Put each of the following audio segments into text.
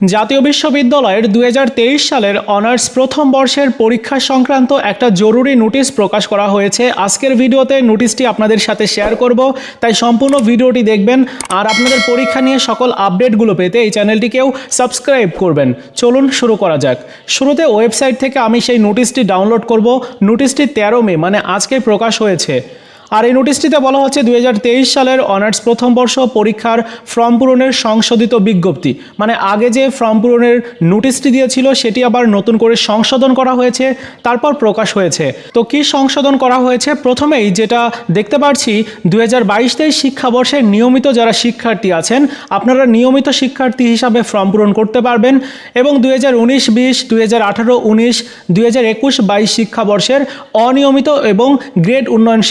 জাতীয় বিশ্ববিদ্যালয়ের দু হাজার তেইশ সালের অনার্স প্রথম বর্ষের পরীক্ষা সংক্রান্ত একটা জরুরি নোটিশ প্রকাশ করা হয়েছে। আজকের ভিডিওতে নোটিশটি আপনাদের সাথে শেয়ার করব। তাই সম্পূর্ণ ভিডিওটি দেখবেন আর আপনাদের পরীক্ষা নিয়ে সকল আপডেটগুলো পেতে এই চ্যানেলটিকেও সাবস্ক্রাইব করবেন। চলুন শুরু করা যাক। শুরুতে ওয়েবসাইট থেকে আমি সেই নোটিশটি ডাউনলোড করব। নোটিশটি তেরো মে মানে আজকে প্রকাশ হয়েছে। আর এই নোটিশটিতে বলা হচ্ছে দুই হাজার তেইশ সালের অনার্স প্রথম বর্ষ পরীক্ষার ফর্ম পূরণের সংশোধিত বিজ্ঞপ্তি। মানে আগে যে ফর্ম পূরণের নোটিশটি দিয়েছিল, সেটি আবার নতুন করে সংশোধন করা হয়েছে, তারপর প্রকাশ হয়েছে। তো কি সংশোধন করা হয়েছে? প্রথমেই যেটা দেখতে পাচ্ছি দুই হাজার বাইশ তেইশ শিক্ষাবর্ষে নিয়মিত যারা শিক্ষার্থী আছেন, আপনারা নিয়মিত শিক্ষার্থী হিসাবে ফর্ম পূরণ করতে পারবেন এবং দুই হাজার উনিশ বিশ, দুই হাজার আঠারো উনিশ, দুই হাজার একুশ বাইশ শিক্ষাবর্ষের অনিয়মিত এবং গ্রেড উন্নয়ন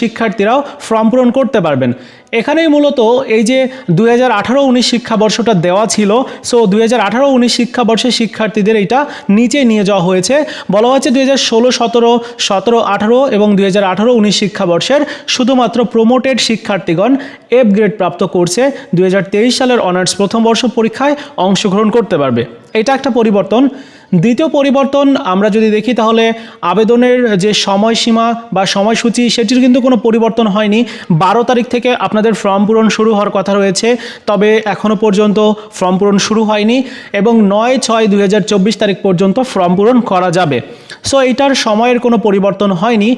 শিক্ষার্থীরাও ফর্ম পূরণ করতে পারবেন। এখানেই মূলত এই যে দুই হাজার আঠারো উনিশ শিক্ষাবর্ষটা দেওয়া ছিল সো দুই হাজার আঠারো উনিশ শিক্ষাবর্ষের শিক্ষার্থীদের এটা নিচে নিয়ে যাওয়া হয়েছে। বলা হচ্ছে দুই হাজার ষোলো, সতেরো সতেরো, আঠারো এবং দুই হাজার আঠারো উনিশ শিক্ষাবর্ষের শুধুমাত্র প্রমোটেড শিক্ষার্থীগণ এফ গ্রেড প্রাপ্ত কোর্সে দুই হাজার তেইশ সালের অনার্স প্রথম বর্ষ পরীক্ষায় অংশগ্রহণ করতে পারবে। এটা একটা পরিবর্তন। দ্বিতীয় পরিবর্তন আমরা যদি দেখি তাহলে আবেদনের যে সময়সীমা বা সময়সূচি সেটির কিন্তু কোনো পরিবর্তন হয়নি। বারো তারিখ থেকে আপনাদের ফর্ম পূরণ শুরু হওয়ার কথা রয়েছে, তবে এখনও পর্যন্ত ফর্ম পূরণ শুরু হয়নি এবং নয় ছয় দুই তারিখ পর্যন্ত ফর্ম পূরণ করা যাবে। সো এইটার সময়ের কোনো পরিবর্তন হয়নি।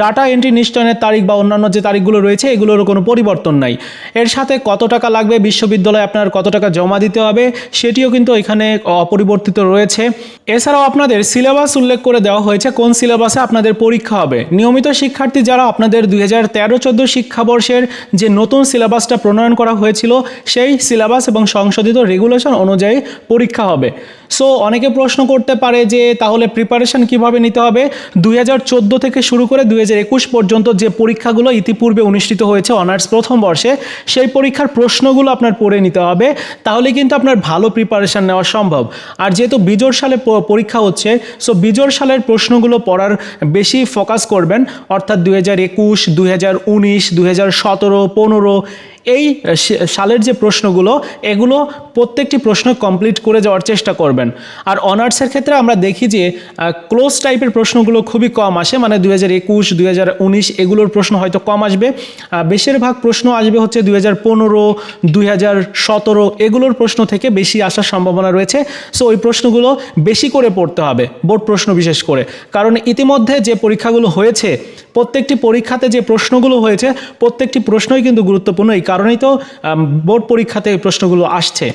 ডাটা এন্ট্রি নিশ্চয়নের তারিখ বা অন্যান্য যে তারিখগুলো রয়েছে, এগুলোরও কোনো পরিবর্তন নাই। এর সাথে কত টাকা লাগবে, বিশ্ববিদ্যালয়ে আপনার কত টাকা জমা দিতে হবে, সেটিও কিন্তু এখানে অপরিবর্তিত রয়েছে। এছাড়াও আপনাদের সিলেবাস উল্লেখ করে দেওয়া হয়েছে কোন সিলেবাসে আপনাদের পরীক্ষা হবে। নিয়মিত শিক্ষার্থী যারা আপনাদের দুই হাজার তেরো চোদ্দ শিক্ষাবর্ষের যে নতুন সিলেবাসটা প্রণয়ন করা হয়েছিল, সেই সিলেবাস এবং সংশোধিত রেগুলেশন অনুযায়ী পরীক্ষা হবে। সো, অনেকে প্রশ্ন করতে পারে যে, তাহলে প্রিপারেশন কীভাবে নিতে হবে? দুই হাজার চোদ্দ থেকে শুরু করে দুই হাজার একুশ পর্যন্ত যে পরীক্ষাগুলো ইতিপূর্বে অনুষ্ঠিত হয়েছে অনার্স প্রথম বর্ষে, সেই পরীক্ষার প্রশ্নগুলো আপনার পড়ে নিতে হবে। তাহলে কিন্তু আপনার ভালো প্রিপারেশন নেওয়া সম্ভব। আর যেহেতু বিজোর সালে পরীক্ষা হচ্ছে। সো বিজোর সালের প্রশ্নগুলো পড়ার বেশি ফোকাস করবেন। অর্থাৎ দু হাজার একুশ দু হাজার উনিশ দু হাজার সতেরো, পনেরো এই সালের যে প্রশ্নগুলো, এগুলো প্রত্যেকটি প্রশ্ন কমপ্লিট করে যাওয়ার চেষ্টা করবেন। আর অনার্সের ক্ষেত্রে আমরা দেখি যে ক্লোজ টাইপের প্রশ্নগুলো খুবই কম আসে মানে দু হাজার একুশ, দুই হাজার উনিশ, এগুলোর প্রশ্ন হয়তো কম আসবে। বেশিরভাগ প্রশ্ন আসবে হচ্ছে দুই হাজার পনেরো, দুই হাজার সতেরো, এগুলোর প্রশ্ন থেকে বেশি আসার সম্ভাবনা রয়েছে। সো ওই প্রশ্নগুলো বেশি করে পড়তে হবে, বোর্ড প্রশ্ন বিশেষ করে। কারণ ইতিমধ্যে যে পরীক্ষাগুলো হয়েছে, প্রত্যেকটি পরীক্ষাতে যে প্রশ্নগুলো হয়েছে, প্রত্যেকটি প্রশ্নই কিন্তু গুরুত্বপূর্ণ, এই কারণেই তো বোর্ড পরীক্ষাতে প্রশ্নগুলো আসছে।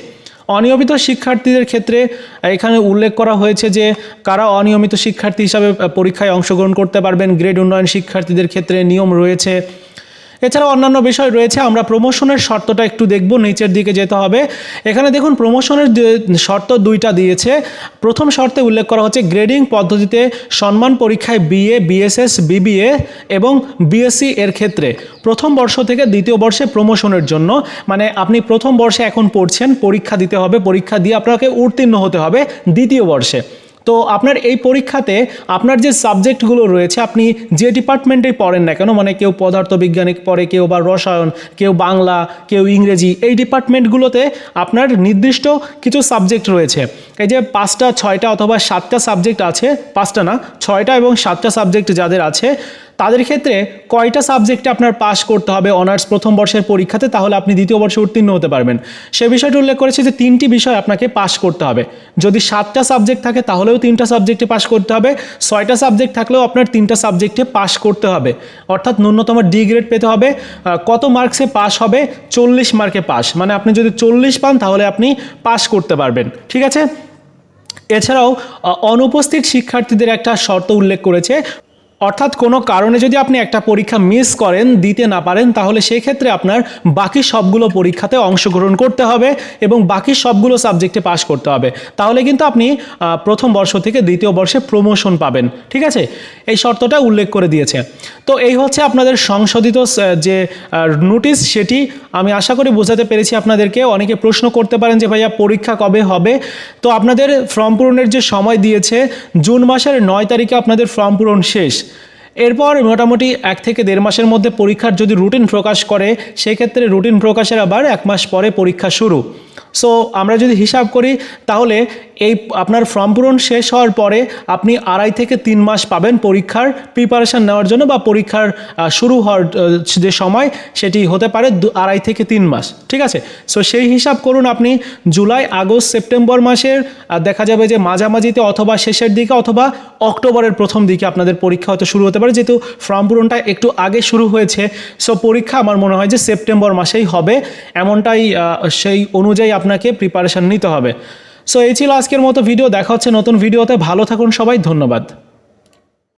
অনিয়মিত শিক্ষার্থীদের ক্ষেত্রে এখানে উল্লেখ করা হয়েছে যে, কারা অনিয়মিত শিক্ষার্থী হিসাবে পরীক্ষায় অংশগ্রহণ করতে পারবেন, গ্রেড উন্নয়ন শিক্ষার্থীদের ক্ষেত্রে নিয়ম রয়েছে। এছাড়াও অন্যান্য বিষয় রয়েছে, আমরা প্রমোশনের শর্তটা একটু দেখব, নিচের দিকে যেতে হবে। এখানে দেখুন প্রমোশনের শর্ত দুইটা দিয়েছে। প্রথম শর্তে উল্লেখ করা হচ্ছে গ্রেডিং পদ্ধতিতে সম্মান পরীক্ষায় বিএ বিএসএস বিবিএ এবং বিএসসি এর ক্ষেত্রে। প্রথম বর্ষ থেকে দ্বিতীয় বর্ষে প্রমোশনের জন্য। মানে আপনি প্রথম বর্ষে এখন পড়ছেন, পরীক্ষা দিতে হবে, পরীক্ষা দিয়ে আপনাকে উত্তীর্ণ হতে হবে দ্বিতীয় বর্ষে। তো আপনার এই পরীক্ষাতে আপনার যে সাবজেক্টগুলো রয়েছে, আপনি যে ডিপার্টমেন্টেই পড়েন না কেন মানে কেউ পদার্থবিজ্ঞানিক পড়ে, কেউ বা রসায়ন, কেউ বাংলা, কেউ ইংরেজি, এই ডিপার্টমেন্টগুলোতে আপনার নির্দিষ্ট কিছু সাবজেক্ট রয়েছে। এই যে পাঁচটা, ছয়টা অথবা সাতটা সাবজেক্ট আছে, পাঁচটা না, ছয়টা এবং সাতটা সাবজেক্ট যাদের আছে তাদের ক্ষেত্রে কয়টা সাবজেক্টে আপনার পাস করতে হবে অনার্স প্রথম বর্ষের পরীক্ষাতে? তাহলে আপনি দ্বিতীয় বর্ষে উত্তীর্ণ হতে পারবেন। সে বিষয়টি উল্লেখ করেছে যে তিনটি বিষয় আপনাকে পাস করতে হবে। যদি সাতটা সাবজেক্ট থাকে, তাহলেও তিনটা সাবজেক্টে পাস করতে হবে। ছয়টা সাবজেক্ট থাকলেও আপনার তিনটা সাবজেক্টে পাস করতে হবে। অর্থাৎ ন্যূনতম ডি গ্রেড পেতে হবে। কত মার্কসে পাস হবে? চল্লিশ মার্কে পাস মানে আপনি যদি চল্লিশ পান, তাহলে আপনি পাস করতে পারবেন। ঠিক আছে? এছাড়াও অনুপস্থিত শিক্ষার্থীদের একটা শর্ত উল্লেখ করেছে। অর্থাৎ কোনো কারণে যদি আপনি একটা পরীক্ষা মিস করেন, দিতে না পারেন, তাহলে সেই ক্ষেত্রে আপনার বাকি সবগুলো পরীক্ষাতে অংশগ্রহণ করতে হবে এবং বাকি সবগুলো সাবজেক্টে পাশ করতে হবে। তাহলে কিন্তু আপনি প্রথম বর্ষ থেকে দ্বিতীয় বর্ষে প্রমোশন পাবেন, ঠিক আছে? এই শর্তটা উল্লেখ করে দিয়েছে। তো এই হচ্ছে আপনাদের সংশোধিত যে নোটিশ সেটি। আমি আশা করি বোঝাতে পেরেছি আপনাদেরকে। অনেকে প্রশ্ন করতে পারেন যে, ভাইয়া, পরীক্ষা কবে হবে? তো আপনাদের ফর্ম পূরণের যে সময় দিয়েছে, জুন মাসের নয় তারিখে আপনাদের ফর্ম পূরণ শেষ। এরপর মোটামুটি এক থেকে দেড় মাসের মধ্যে পরীক্ষার যদি রুটিন প্রকাশ করে, সেক্ষেত্রে রুটিন প্রকাশের আবার এক মাস পরে পরীক্ষা শুরু। সো আমরা যদি হিসাব করি, তাহলে এই আপনার ফর্ম পূরণ শেষ হওয়ার পরে আপনি আড়াই থেকে তিন মাস পাবেন পরীক্ষার প্রিপারেশান নেওয়ার জন্য বা পরীক্ষার শুরু হওয়ার যে সময়, সেটি হতে পারে আড়াই থেকে তিন মাস। ঠিক আছে? সো সেই হিসাব করুন আপনি, জুলাই, আগস্ট, সেপ্টেম্বর মাসের দেখা যাবে যে মাঝামাঝিতে অথবা শেষের দিকে অথবা অক্টোবরের প্রথম দিকে আপনাদের পরীক্ষা হয়তো শুরু হতে পারে, যেহেতু ফর্ম পূরণটা একটু আগে শুরু হয়েছে। সো পরীক্ষা আমার মনে হয় যে সেপ্টেম্বর মাসেই হবে। এমনটাই সেই সেই অনুযায়ী আপনাকে প্রিপারেশান নিতে হবে। সো এই ছিল আজকের মতো ভিডিও দেখা হচ্ছে নতুন ভিডিওতে ভালো থাকুন সবাই। ধন্যবাদ।